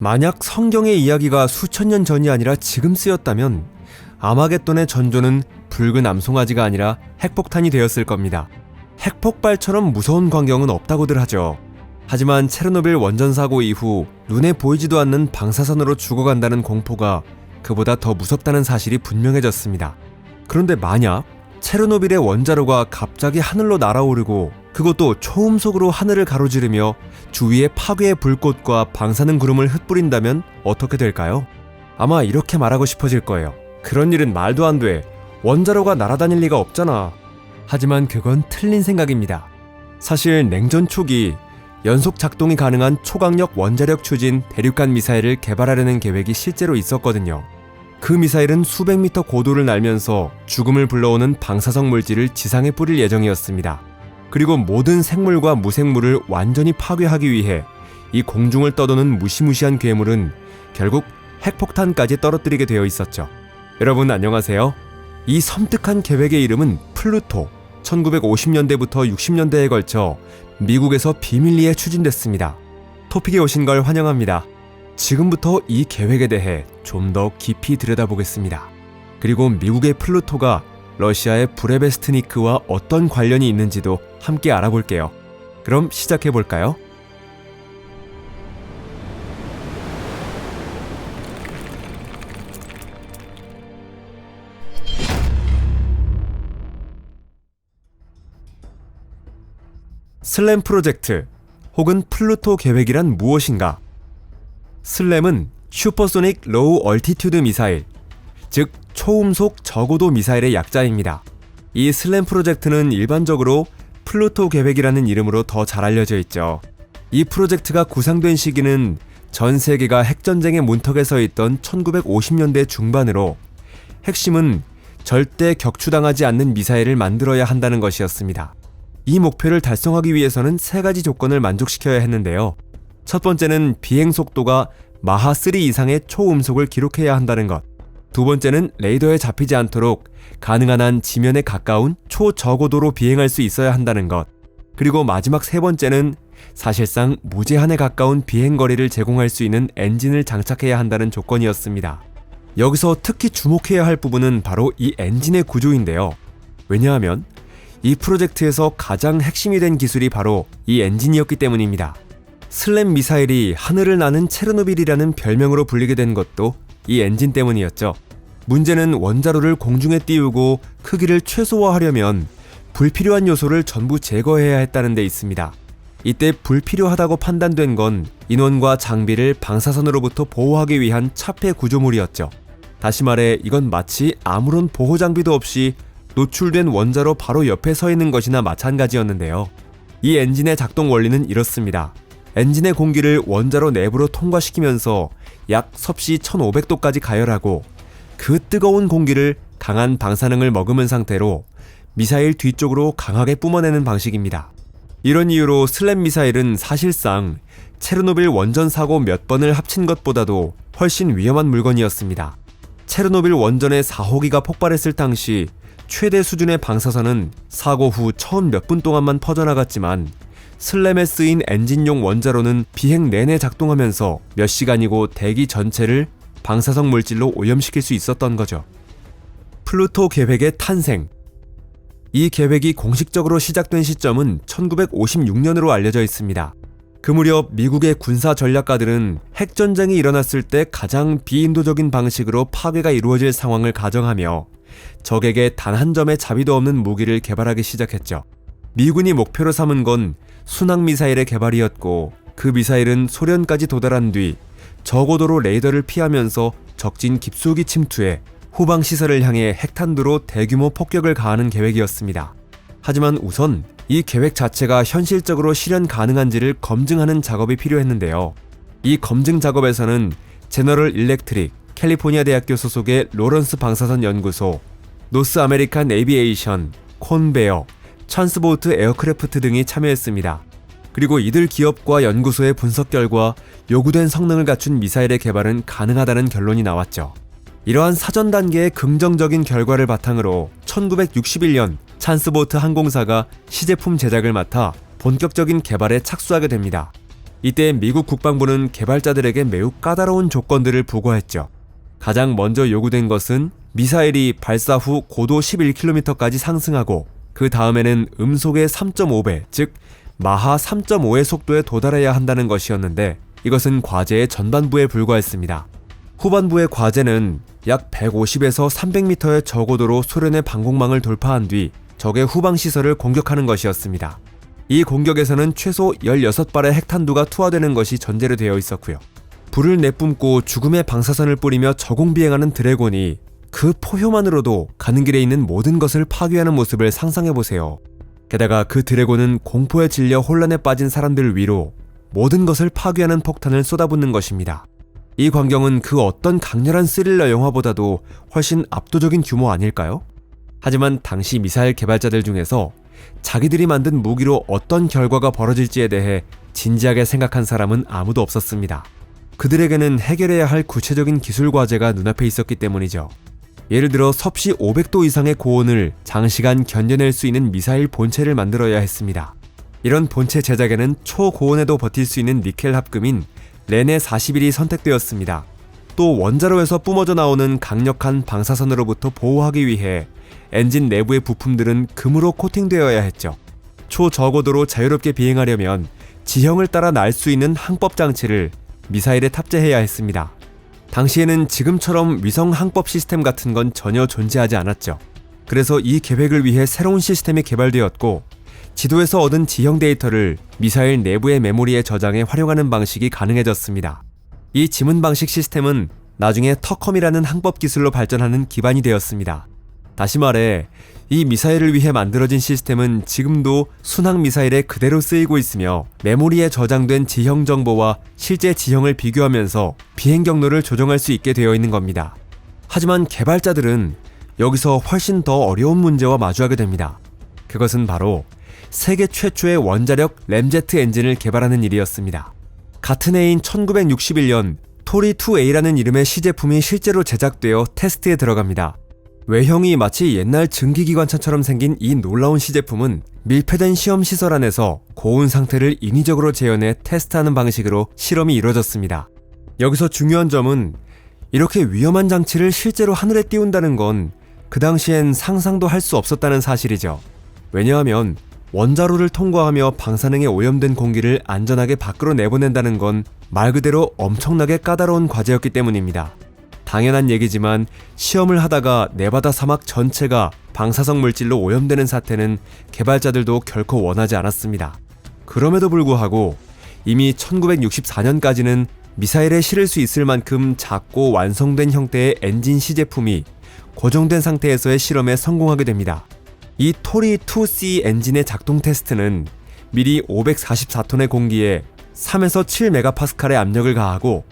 만약 성경의 이야기가 수천 년 전이 아니라 지금 쓰였다면 아마겟돈의 전조는 붉은 암송아지가 아니라 핵폭탄이 되었을 겁니다. 핵폭발처럼 무서운 광경은 없다고들 하죠. 하지만 체르노빌 원전 사고 이후 눈에 보이지도 않는 방사선으로 죽어간다는 공포가 그보다 더 무섭다는 사실이 분명해졌습니다. 그런데 만약 체르노빌의 원자로가 갑자기 하늘로 날아오르고 그것도 초음속으로 하늘을 가로지르며 주위에 파괴의 불꽃과 방사능 구름을 흩뿌린다면 어떻게 될까요? 아마 이렇게 말하고 싶어질 거예요. 그런 일은 말도 안 돼. 원자로가 날아다닐 리가 없잖아. 하지만 그건 틀린 생각입니다. 사실 냉전 초기 연속 작동이 가능한 초강력 원자력 추진 대륙간 미사일을 개발하려는 계획이 실제로 있었거든요. 그 미사일은 수백 미터 고도를 날면서 죽음을 불러오는 방사성 물질을 지상에 뿌릴 예정이었습니다. 그리고 모든 생물과 무생물을 완전히 파괴하기 위해 이 공중을 떠도는 무시무시한 괴물은 결국 핵폭탄까지 떨어뜨리게 되어 있었죠. 여러분 안녕하세요. 이 섬뜩한 계획의 이름은 플루토. 1950년대부터 60년대에 걸쳐 미국에서 비밀리에 추진됐습니다. 토픽에 오신 걸 환영합니다. 지금부터 이 계획에 대해 좀 더 깊이 들여다보겠습니다. 그리고 미국의 플루토가 러시아의 브레베스트니크와 어떤 관련이 있는지도 함께 알아볼게요. 그럼 시작해 볼까요? 슬램 프로젝트 혹은 플루토 계획이란 무엇인가? 슬램은 슈퍼소닉 로우 얼티튜드 미사일, 즉 초음속 저고도 미사일의 약자입니다. 이 슬램 프로젝트는 일반적으로 플루토 계획이라는 이름으로 더 잘 알려져 있죠. 이 프로젝트가 구상된 시기는 전 세계가 핵전쟁의 문턱에 서 있던 1950년대 중반으로 핵심은 절대 격추당하지 않는 미사일을 만들어야 한다는 것이었습니다. 이 목표를 달성하기 위해서는 세 가지 조건을 만족시켜야 했는데요. 첫 번째는 비행 속도가 마하 3 이상의 초음속을 기록해야 한다는 것. 두 번째는 레이더에 잡히지 않도록 가능한 한 지면에 가까운 초저고도로 비행할 수 있어야 한다는 것. 그리고 마지막 세 번째는 사실상 무제한에 가까운 비행 거리를 제공할 수 있는 엔진을 장착해야 한다는 조건이었습니다. 여기서 특히 주목해야 할 부분은 바로 이 엔진의 구조인데요. 왜냐하면 이 프로젝트에서 가장 핵심이 된 기술이 바로 이 엔진이었기 때문입니다. 슬램 미사일이 하늘을 나는 체르노빌이라는 별명으로 불리게 된 것도 이 엔진 때문이었죠. 문제는 원자로를 공중에 띄우고 크기를 최소화하려면 불필요한 요소를 전부 제거해야 했다는 데 있습니다. 이때 불필요하다고 판단된 건 인원과 장비를 방사선으로부터 보호하기 위한 차폐 구조물이었죠. 다시 말해 이건 마치 아무런 보호 장비도 없이 노출된 원자로 바로 옆에 서 있는 것이나 마찬가지였는데요. 이 엔진의 작동 원리는 이렇습니다. 엔진의 공기를 원자로 내부로 통과시키면서 약 섭씨 1500도까지 가열하고 그 뜨거운 공기를 강한 방사능을 머금은 상태로 미사일 뒤쪽으로 강하게 뿜어내는 방식입니다. 이런 이유로 슬램 미사일은 사실상 체르노빌 원전 사고 몇 번을 합친 것보다도 훨씬 위험한 물건이었습니다. 체르노빌 원전의 4호기가 폭발했을 당시 최대 수준의 방사선은 사고 후 처음 몇 분 동안만 퍼져나갔지만 슬램에 쓰인 엔진용 원자로는 비행 내내 작동하면서 몇 시간이고 대기 전체를 방사성 물질로 오염시킬 수 있었던 거죠. 플루토 계획의 탄생. 이 계획이 공식적으로 시작된 시점은 1956년으로 알려져 있습니다. 그 무렵 미국의 군사 전략가들은 핵전쟁이 일어났을 때 가장 비인도적인 방식으로 파괴가 이루어질 상황을 가정하며 적에게 단 한 점의 자비도 없는 무기를 개발하기 시작했죠. 미군이 목표로 삼은 건 순항 미사일의 개발이었고 그 미사일은 소련까지 도달한 뒤 저고도로 레이더를 피하면서 적진 깊숙이 침투해 후방 시설을 향해 핵탄두로 대규모 폭격을 가하는 계획이었습니다. 하지만 우선 이 계획 자체가 현실적으로 실현 가능한지를 검증하는 작업이 필요했는데요. 이 검증 작업에서는 제너럴 일렉트릭, 캘리포니아 대학교 소속의 로런스 방사선 연구소, 노스 아메리칸 에비에이션, 콘베어, 찬스보트 에어크래프트 등이 참여했습니다. 그리고 이들 기업과 연구소의 분석 결과 요구된 성능을 갖춘 미사일의 개발은 가능하다는 결론이 나왔죠. 이러한 사전 단계의 긍정적인 결과를 바탕으로 1961년 찬스보트 항공사가 시제품 제작을 맡아 본격적인 개발에 착수하게 됩니다. 이때 미국 국방부는 개발자들에게 매우 까다로운 조건들을 부과했죠. 가장 먼저 요구된 것은 미사일이 발사 후 고도 11km까지 상승하고 그 다음에는 음속의 3.5배, 즉 마하 3.5의 속도에 도달해야 한다는 것이었는데 이것은 과제의 전반부에 불과했습니다. 후반부의 과제는 약 150에서 300m의 저고도로 소련의 방공망을 돌파한 뒤 적의 후방 시설을 공격하는 것이었습니다. 이 공격에서는 최소 16발의 핵탄두가 투하되는 것이 전제로 되어 있었고요. 불을 내뿜고 죽음의 방사선을 뿌리며 저공 비행하는 드래곤이 그 포효만으로도 가는 길에 있는 모든 것을 파괴하는 모습을 상상해 보세요. 게다가 그 드래곤은 공포에 질려 혼란에 빠진 사람들 위로 모든 것을 파괴하는 폭탄을 쏟아붓는 것입니다. 이 광경은 그 어떤 강렬한 스릴러 영화보다도 훨씬 압도적인 규모 아닐까요? 하지만 당시 미사일 개발자들 중에서 자기들이 만든 무기로 어떤 결과가 벌어질지에 대해 진지하게 생각한 사람은 아무도 없었습니다. 그들에게는 해결해야 할 구체적인 기술 과제가 눈앞에 있었기 때문이죠. 예를 들어 섭씨 500도 이상의 고온을 장시간 견뎌낼 수 있는 미사일 본체를 만들어야 했습니다. 이런 본체 제작에는 초고온에도 버틸 수 있는 니켈 합금인 레네 41이 선택되었습니다. 또 원자로에서 뿜어져 나오는 강력한 방사선으로부터 보호하기 위해 엔진 내부의 부품들은 금으로 코팅되어야 했죠. 초저고도로 자유롭게 비행하려면 지형을 따라 날 수 있는 항법 장치를 미사일에 탑재해야 했습니다. 당시에는 지금처럼 위성 항법 시스템 같은 건 전혀 존재하지 않았죠. 그래서 이 계획을 위해 새로운 시스템이 개발되었고 지도에서 얻은 지형 데이터를 미사일 내부의 메모리에 저장해 활용하는 방식이 가능해졌습니다. 이 지문 방식 시스템은 나중에 터컴이라는 항법 기술로 발전하는 기반이 되었습니다. 다시 말해, 이 미사일을 위해 만들어진 시스템은 지금도 순항 미사일에 그대로 쓰이고 있으며 메모리에 저장된 지형 정보와 실제 지형을 비교하면서 비행 경로를 조정할 수 있게 되어 있는 겁니다. 하지만 개발자들은 여기서 훨씬 더 어려운 문제와 마주하게 됩니다. 그것은 바로 세계 최초의 원자력 램제트 엔진을 개발하는 일이었습니다. 같은 해인 1961년 토리 2A라는 이름의 시제품이 실제로 제작되어 테스트에 들어갑니다. 외형이 마치 옛날 증기기관차처럼 생긴 이 놀라운 시제품은 밀폐된 시험 시설 안에서 고온 상태를 인위적으로 재현해 테스트하는 방식으로 실험이 이루어졌습니다. 여기서 중요한 점은 이렇게 위험한 장치를 실제로 하늘에 띄운다는 건 그 당시엔 상상도 할 수 없었다는 사실이죠. 왜냐하면 원자로를 통과하며 방사능에 오염된 공기를 안전하게 밖으로 내보낸다는 건 말 그대로 엄청나게 까다로운 과제였기 때문입니다. 당연한 얘기지만 시험을 하다가 네바다 사막 전체가 방사성 물질로 오염되는 사태는 개발자들도 결코 원하지 않았습니다. 그럼에도 불구하고 이미 1964년까지는 미사일에 실을 수 있을 만큼 작고 완성된 형태의 엔진 시제품이 고정된 상태에서의 실험에 성공하게 됩니다. 이 토리 2C 엔진의 작동 테스트는 미리 544톤의 공기에 3에서 7메가파스칼의 압력을 가하고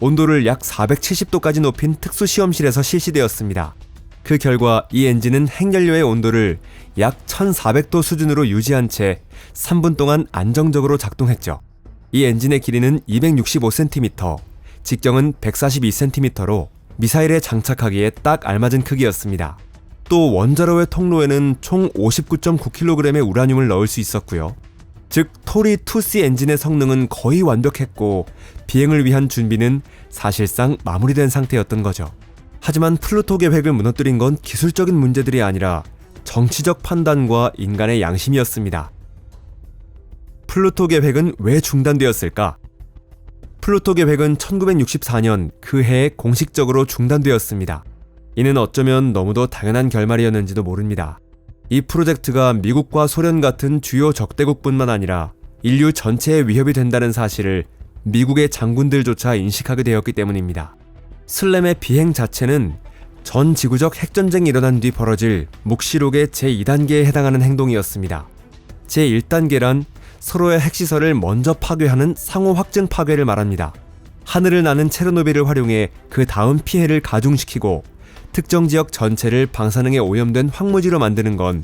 온도를 약 470도까지 높인 특수 시험실에서 실시되었습니다. 그 결과 이 엔진은 핵연료의 온도를 약 1400도 수준으로 유지한 채 3분 동안 안정적으로 작동했죠. 이 엔진의 길이는 265cm, 직경은 142cm로 미사일에 장착하기에 딱 알맞은 크기였습니다. 또 원자로의 통로에는 총 59.9kg의 우라늄을 넣을 수 있었고요. 즉 토리 2C 엔진의 성능은 거의 완벽했고 비행을 위한 준비는 사실상 마무리된 상태였던 거죠. 하지만 플루토 계획을 무너뜨린 건 기술적인 문제들이 아니라 정치적 판단과 인간의 양심이었습니다. 플루토 계획은 왜 중단되었을까? 플루토 계획은 1964년 그 해에 공식적으로 중단되었습니다. 이는 어쩌면 너무도 당연한 결말이었는지도 모릅니다. 이 프로젝트가 미국과 소련 같은 주요 적대국뿐만 아니라 인류 전체에 위협이 된다는 사실을 미국의 장군들조차 인식하게 되었기 때문입니다. 슬램의 비행 자체는 전 지구적 핵전쟁이 일어난 뒤 벌어질 묵시록의 제2단계에 해당하는 행동이었습니다. 제1단계란 서로의 핵시설을 먼저 파괴하는 상호 확증 파괴를 말합니다. 하늘을 나는 체르노빌을 활용해 그 다음 피해를 가중시키고 특정 지역 전체를 방사능에 오염된 황무지로 만드는 건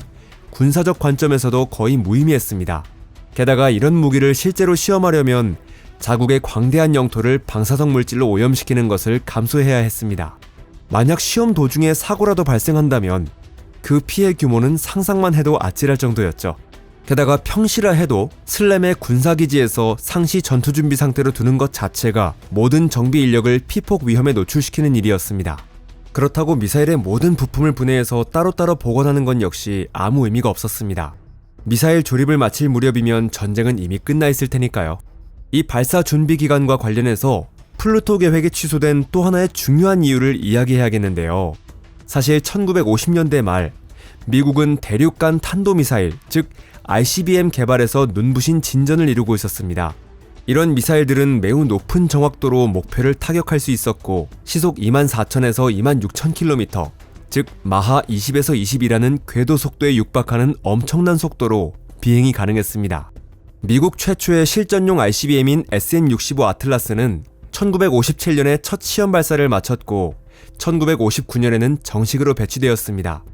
군사적 관점에서도 거의 무의미했습니다. 게다가 이런 무기를 실제로 시험하려면 자국의 광대한 영토를 방사성 물질로 오염시키는 것을 감수해야 했습니다. 만약 시험 도중에 사고라도 발생한다면 그 피해 규모는 상상만 해도 아찔할 정도였죠. 게다가 평시라 해도 슬램의 군사기지에서 상시 전투 준비 상태로 두는 것 자체가 모든 정비 인력을 피폭 위험에 노출시키는 일이었습니다. 그렇다고 미사일의 모든 부품을 분해해서 따로따로 복원하는 건 역시 아무 의미가 없었습니다. 미사일 조립을 마칠 무렵이면 전쟁은 이미 끝나 있을 테니까요. 이 발사 준비 기간과 관련해서 플루토 계획이 취소된 또 하나의 중요한 이유를 이야기해야겠는데요. 사실 1950년대 말 미국은 대륙간 탄도미사일, 즉 ICBM 개발에서 눈부신 진전을 이루고 있었습니다. 이런 미사일들은 매우 높은 정확도로 목표를 타격할 수 있었고 시속 24,000에서 26,000km, 즉 마하 20에서 20이라는 궤도 속도에 육박하는 엄청난 속도로 비행이 가능했습니다. 미국 최초의 실전용 ICBM인 SM-65 아틀라스는 1957년에 첫 시험 발사를 마쳤고 1959년에는 정식으로 배치되었습니다.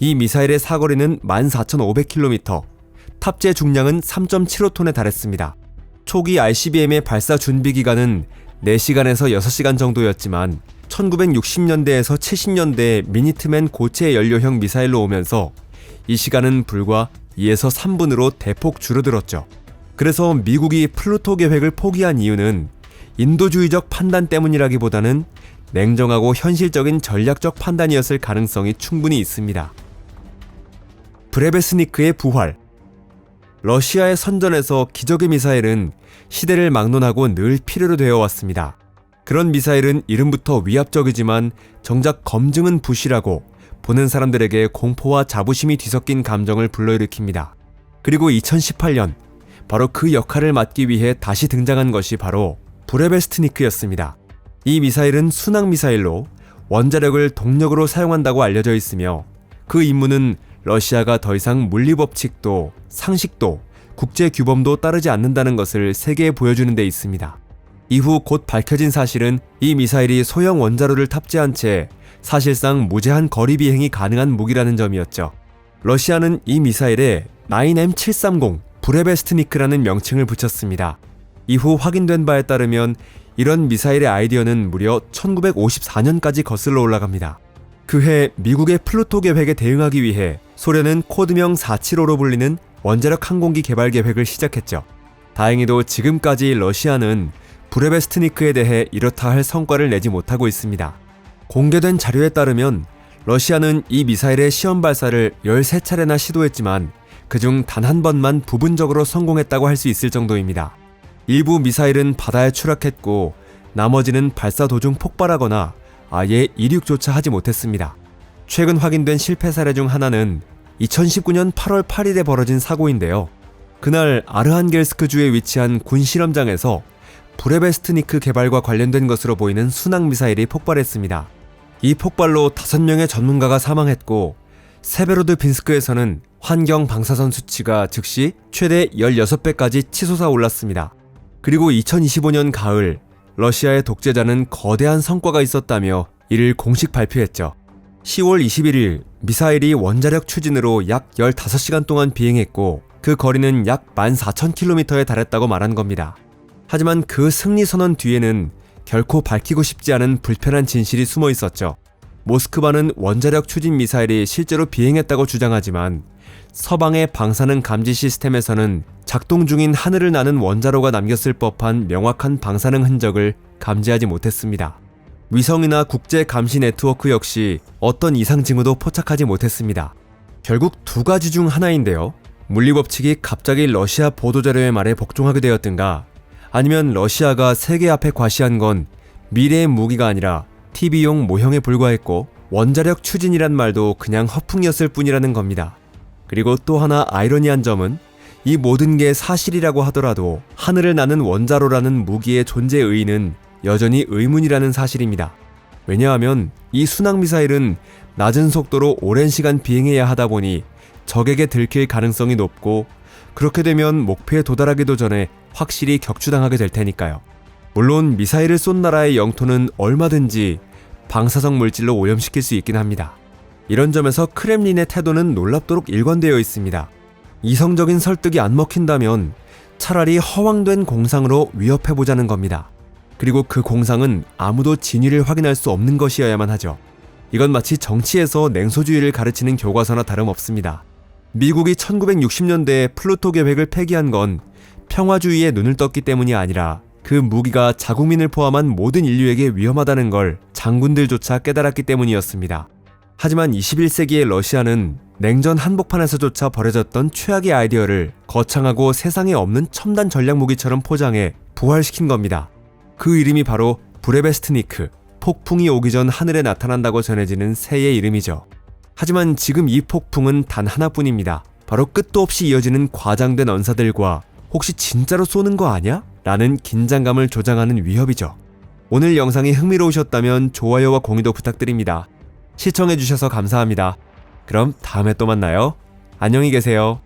이 미사일의 사거리는 14,500km, 탑재 중량은 3.75톤에 달했습니다. 초기 ICBM의 발사 준비 기간은 4시간에서 6시간 정도였지만 1960년대에서 70년대 미니트맨 고체 연료형 미사일로 오면서 이 시간은 불과 2에서 3분으로 대폭 줄어들었죠. 그래서 미국이 플루토 계획을 포기한 이유는 인도주의적 판단 때문이라기보다는 냉정하고 현실적인 전략적 판단이었을 가능성이 충분히 있습니다. 브레베스니크의 부활 러시아의 선전에서 기적의 미사일은 시대를 막론하고 늘 필요로 되어 왔습니다. 그런 미사일은 이름부터 위압적이지만 정작 검증은 부실하고 보는 사람들에게 공포와 자부심이 뒤섞인 감정을 불러일으킵니다. 그리고 2018년 바로 그 역할을 맡기 위해 다시 등장한 것이 바로 브레베스트니크였습니다. 이 미사일은 순항 미사일로 원자력을 동력으로 사용한다고 알려져 있으며 그 임무는 러시아가 더 이상 물리법칙도 상식도 국제 규범도 따르지 않는다는 것을 세계에 보여주는 데 있습니다. 이후 곧 밝혀진 사실은 이 미사일이 소형 원자로를 탑재한 채 사실상 무제한 거리 비행이 가능한 무기라는 점이었죠. 러시아는 이 미사일에 9M730 브레베스트니크라는 명칭을 붙였습니다. 이후 확인된 바에 따르면 이런 미사일의 아이디어는 무려 1954년까지 거슬러 올라갑니다. 그해 미국의 플루토 계획에 대응하기 위해 소련은 코드명 475로 불리는 원자력 항공기 개발 계획을 시작했죠. 다행히도 지금까지 러시아는 브레베스트니크에 대해 이렇다 할 성과를 내지 못하고 있습니다. 공개된 자료에 따르면 러시아는 이 미사일의 시험 발사를 13차례나 시도했지만 그중 단 한 번만 부분적으로 성공했다고 할 수 있을 정도입니다. 일부 미사일은 바다에 추락했고 나머지는 발사 도중 폭발하거나 아예 이륙조차 하지 못했습니다. 최근 확인된 실패 사례 중 하나는 2019년 8월 8일에 벌어진 사고인데요. 그날 아르한겔스크주에 위치한 군 실험장에서 브레베스트니크 개발과 관련된 것으로 보이는 순항 미사일이 폭발했습니다. 이 폭발로 5명의 전문가가 사망했고 세베로드 빈스크에서는 환경 방사선 수치가 즉시 최대 16배까지 치솟아 올랐습니다. 그리고 2025년 가을 러시아의 독재자는 거대한 성과가 있었다며 이를 공식 발표했죠. 10월 21일 미사일이 원자력 추진으로 약 15시간 동안 비행했고 그 거리는 약 14,000km에 달했다고 말한 겁니다. 하지만 그 승리 선언 뒤에는 결코 밝히고 싶지 않은 불편한 진실이 숨어 있었죠. 모스크바는 원자력 추진 미사일이 실제로 비행했다고 주장하지만 서방의 방사능 감지 시스템에서는 작동 중인 하늘을 나는 원자로가 남겼을 법한 명확한 방사능 흔적을 감지하지 못했습니다. 위성이나 국제 감시 네트워크 역시 어떤 이상 징후도 포착하지 못했습니다. 결국 두 가지 중 하나인데요. 물리법칙이 갑자기 러시아 보도자료의 말에 복종하게 되었든가 아니면 러시아가 세계 앞에 과시한 건 미래의 무기가 아니라 TV용 모형에 불과했고 원자력 추진이란 말도 그냥 허풍이었을 뿐이라는 겁니다. 그리고 또 하나 아이러니한 점은 이 모든 게 사실이라고 하더라도 하늘을 나는 원자로라는 무기의 존재 의의는 여전히 의문이라는 사실입니다. 왜냐하면 이 순항 미사일은 낮은 속도로 오랜 시간 비행해야 하다 보니 적에게 들킬 가능성이 높고 그렇게 되면 목표에 도달하기도 전에 확실히 격추당하게 될 테니까요. 물론 미사일을 쏜 나라의 영토는 얼마든지 방사성 물질로 오염시킬 수 있긴 합니다. 이런 점에서 크렘린의 태도는 놀랍도록 일관되어 있습니다. 이성적인 설득이 안 먹힌다면 차라리 허황된 공상으로 위협해보자는 겁니다. 그리고 그 공상은 아무도 진위를 확인할 수 없는 것이어야만 하죠. 이건 마치 정치에서 냉소주의를 가르치는 교과서나 다름없습니다. 미국이 1960년대에 플루토 계획을 폐기한 건 평화주의에 눈을 떴기 때문이 아니라 그 무기가 자국민을 포함한 모든 인류에게 위험하다는 걸 장군들조차 깨달았기 때문이었습니다. 하지만 21세기의 러시아는 냉전 한복판에서조차 버려졌던 최악의 아이디어를 거창하고 세상에 없는 첨단 전략 무기처럼 포장해 부활시킨 겁니다. 그 이름이 바로 브레베스트니크, 폭풍이 오기 전 하늘에 나타난다고 전해지는 새의 이름이죠. 하지만 지금 이 폭풍은 단 하나뿐입니다. 바로 끝도 없이 이어지는 과장된 언사들과 혹시 진짜로 쏘는 거 아냐? 라는 긴장감을 조장하는 위협이죠. 오늘 영상이 흥미로우셨다면 좋아요와 공유도 부탁드립니다. 시청해주셔서 감사합니다. 그럼 다음에 또 만나요. 안녕히 계세요.